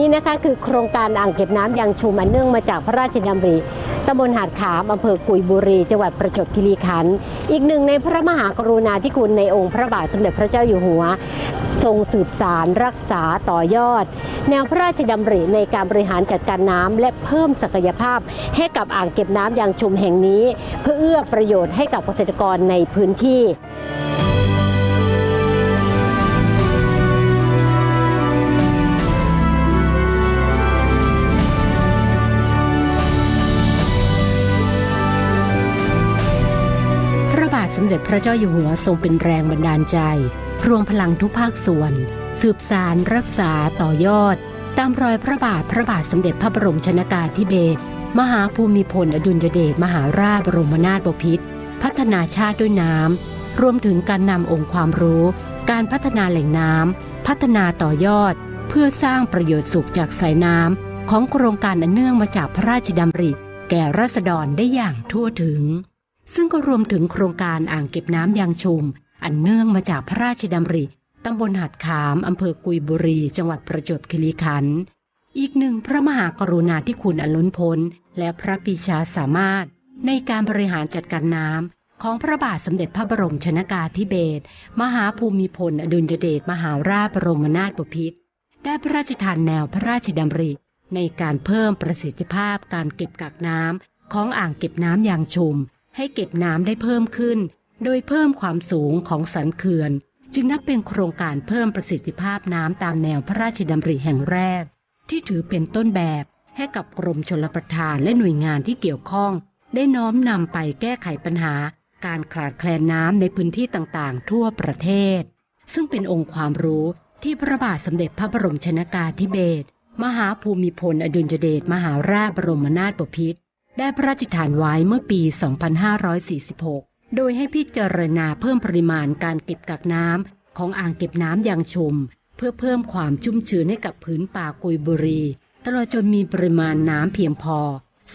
นี้นะคะคือโครงการอ่างเก็บน้ำยางชุมอันเนื่องมาจากพระราชดำริตำบลหาดขามอำเภอกุยบุรี จังหวัดประจวบคีรีขันธ์อีกหนึ่งในพระมหากรุณาธิคุณในองค์พระบาทสมเด็จพระเจ้าอยู่หัว ทรงสืบสารรักษาต่อยอด แนวพระราชดำริในการบริหารจัดการน้ำและเพิ่มศักยภาพ ให้กับอ่างเก็บน้ำยางชุมแห่งนี้ เพื่อเอื้อประโยชน์ให้กับเกษตรกรในพื้นที่ มเด็จพระเจ้าอยู่หัวทรงเป็นแรงบันดาลใจ รวมพลังทุกภาคส่วน สืบสารรักษาต่อยอด ตามรอยพระบาทพระบาทสมเด็จพระบรมชนากาธิเบศรมหาภูมิพลอดุลยเดชมหาราชบรมนาถบพิตรพัฒนาชาติด้วยน้ำ รวมถึงการนำองค์ความรู้ การพัฒนาแหล่งน้ำ พัฒนาต่อยอด เพื่อสร้างประโยชน์สุขจากสายน้ำ ของโครงการอันเนื่องมาจากพระราชดำริ แก่ราษฎรได้อย่างทั่วถึง ซึ่งก็รวมถึงโครงการอ่างเก็บน้ำยางชุม อันเนื่องมาจากพระราชดำริตำบลหัดขามอำเภอกุยบุรี จังหวัดประจวบคีรีขันธ์อีกหนึ่งพระมหากรุณาธิคุณอันล้นพ้น และพระปีชาสามารถ ในการบริหารจัดการน้ำของพระบาทสมเด็จพระบรมชนากาธิเบศรมหาภูมิพลอดุลยเดชมหาราชบรมนาถบพิตรได้พระราชทานแนวพระราชดำริ ในการเพิ่มประสิทธิภาพการเก็บกักน้ำของอ่างเก็บน้ำยางชุม ให้เก็บน้ำได้เพิ่มขึ้น โดยเพิ่มความสูงของสันเขื่อน จึงนับเป็นโครงการเพิ่มประสิทธิภาพน้ำตามแนวพระราชดำริแห่งแรก ที่ถือเป็นต้นแบบให้กับกรมชลประทานและหน่วยงานที่เกี่ยวข้อง ได้น้อมนำไปแก้ไขปัญหา การขาดแคลนน้ำในพื้นที่ต่างๆ ทั่วประเทศ ซึ่งเป็นองค์ความรู้ที่พระบาทสมเด็จพระบรมชนากาธิเบศรมหาภูมิพลอดุลยเดชมหาราชบรมนาถบพิตร ได้พระราชทานไว้เมื่อปี 2546 โดยให้พิจารณาเพิ่มปริมาณการเก็บกักน้ำของอ่างเก็บน้ำยางชุมเพื่อเพิ่มความชุ่มชื้นให้กับพื้นป่ากุยบุรี ตลอดจนมีปริมาณน้ำเพียงพอ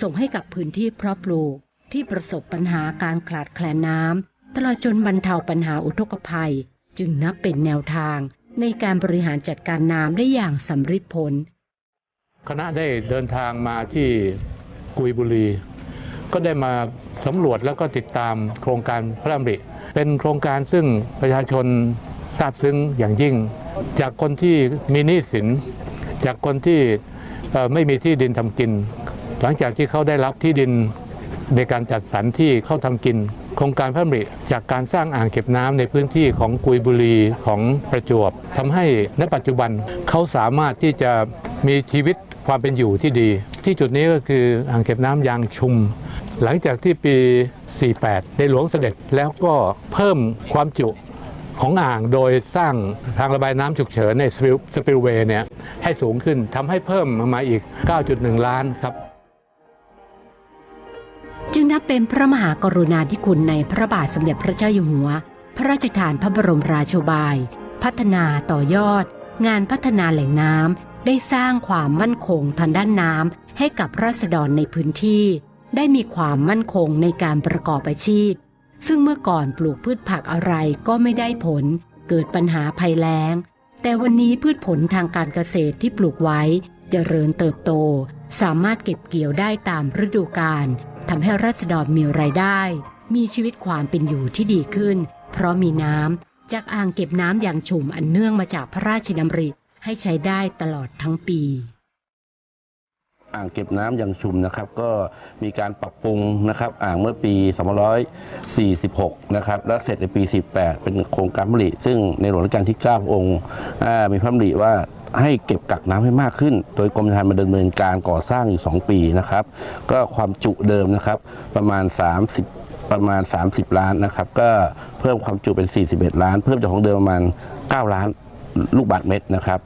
ส่งให้กับพื้นที่เพาะปลูก ที่ประสบปัญหาการขาดแคลนน้ำตลอดจนบรรเทาปัญหาอุทกภัย จึงนับเป็นแนวทางในการบริหารจัดการน้ำได้อย่างสำเร็จผล คณะได้เดินทางมาที่ กุยบุรี ก็ได้มาสำรวจแล้วก็ติดตามโครงการพระดำริเป็นโครงการซึ่งประชาชนทราบซึ้งอย่างยิ่ง จากคนที่มีหนี้สิน จากคนที่ไม่มีที่ดินทำกิน หลังจากที่เขาได้รับที่ดินในการจัดสรรที่เข้าทำกิน โครงการพระดำริจากการสร้างอ่างเก็บน้ำในพื้นที่ของกุยบุรีของประจวบทำให้ในปัจจุบันเขาสามารถที่จะมีชีวิตความเป็นอยู่ที่ดี ที่จุดนี้ก็คืออ่างเก็บน้ำยางชุม หลังจากที่ปี 48 ในหลวงเสด็จแล้วก็เพิ่มความจุของอ่างโดยสร้างทางระบายน้ำฉุกเฉินในสปิลเวย์เนี่ยให้สูงขึ้นทำให้เพิ่มมาอีก 9.1 ล้านครับจึงนับเป็นพระมหากรุณาธิคุณในพระบาทสมเด็จพระเจ้าอยู่หัว พระราชทานพระบรมราโชบาย พัฒนาต่อยอด งานพัฒนาแหล่งน้ำ ได้สร้างความมั่นคงทางด้านน้ำให้กับราษฎรในพื้นที่ ได้มีความมั่นคงในการประกอบอาชีพ ซึ่งเมื่อก่อนปลูกพืชผักอะไรก็ไม่ได้ผล เกิดปัญหาภัยแล้ง แต่วันนี้พืชผลทางการเกษตรที่ปลูกไว้เจริญเติบโต สามารถเก็บเกี่ยวได้ตามฤดูกาลทำให้ราษฎรมีรายได้ มีชีวิตความเป็นอยู่ที่ดีขึ้น เพราะมีน้ำจากอ่างเก็บน้ำอย่างชุ่มอันเนื่องมาจากพระราชดำริ ให้ใช้ได้ตลอดทั้งปี อ่างเก็บน้ำยังชุมนะครับ ก็มีการปรับปรุงนะครับ อ่างเมื่อปี2546 นะครับ และเสร็จในปี48เป็นโครงการผลิซึ่งในหลวงรัชกาลที่ 9 องค์มีพระดำริว่าให้เก็บกักน้ำให้มากขึ้น โดยกรมธรรม์มาดำเนินการก่อสร้างอยู่ 2 ปีนะครับ ก็ความจุเดิมนะครับ ประมาณ 30 ประมาณ 30 ล้านนะครับ ก็เพิ่มความจุเป็น 41 ล้าน เพิ่มจากของเดิมประมาณ 9 ล้านลูกบาศก์เมตรนะครับ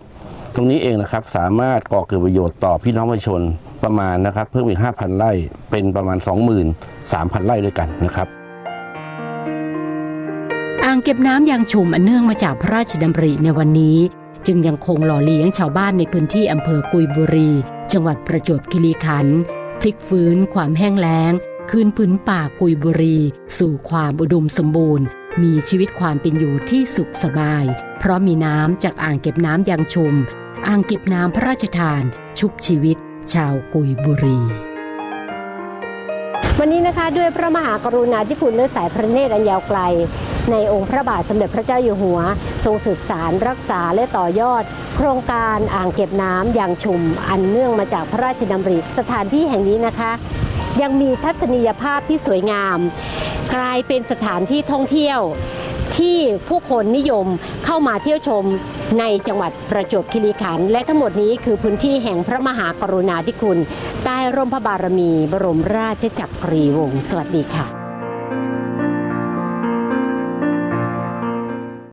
ตรงนี้เองนะครับสามารถก่อเกิดประโยชน์ต่อพี่น้องประชาชนประมาณนะครับ เพิ่มอีก 5,000 ไร่เป็นประมาณ 23,000 ไร่ด้วยกันนะครับอ่างเก็บน้ำยางชุมอันเนื่องมาจากพระราชดำริในวันนี้ จึงยังคงหล่อเลี้ยงชาวบ้านในพื้นที่อำเภอกุยบุรี จังหวัดประจวบคีรีขันธ์พลิกฟื้นความแห้งแล้ง คืนพื้นป่ากุยบุรี สู่ความอุดมสมบูรณ์ มีชีวิตความเป็นอยู่ที่สุขสบาย เพราะมีน้ำจากอ่างเก็บน้ำยางชุม อ่างเก็บน้ำพระราชทาน ชุบชีวิต ชาวกุยบุรี วันนี้นะคะด้วยพระมหากรุณาธิคุณเลือสายพระเนตรอันยาวไกล ในองค์พระบาทสมเด็จพระเจ้าอยู่หัว ทรงสืบสารรักษาและต่อยอด โครงการอ่างเก็บน้ำอย่างชุมอันเนื่องมาจากพระราชดำริสถานที่แห่งนี้นะคะ ยังมีทัศนียภาพที่สวยงาม กลายเป็นสถานที่ท่องเที่ยวที่ผู้คนนิยมเข้ามาเที่ยวชม ในจังหวัดประจวบคีรีขันธ์และทั้งหมดนี้คือพื้นที่แห่งพระมหากรุณาธิคุณ ใต้ร่มพระบารมี บรมราชจักรีวงศ์สวัสดีค่ะ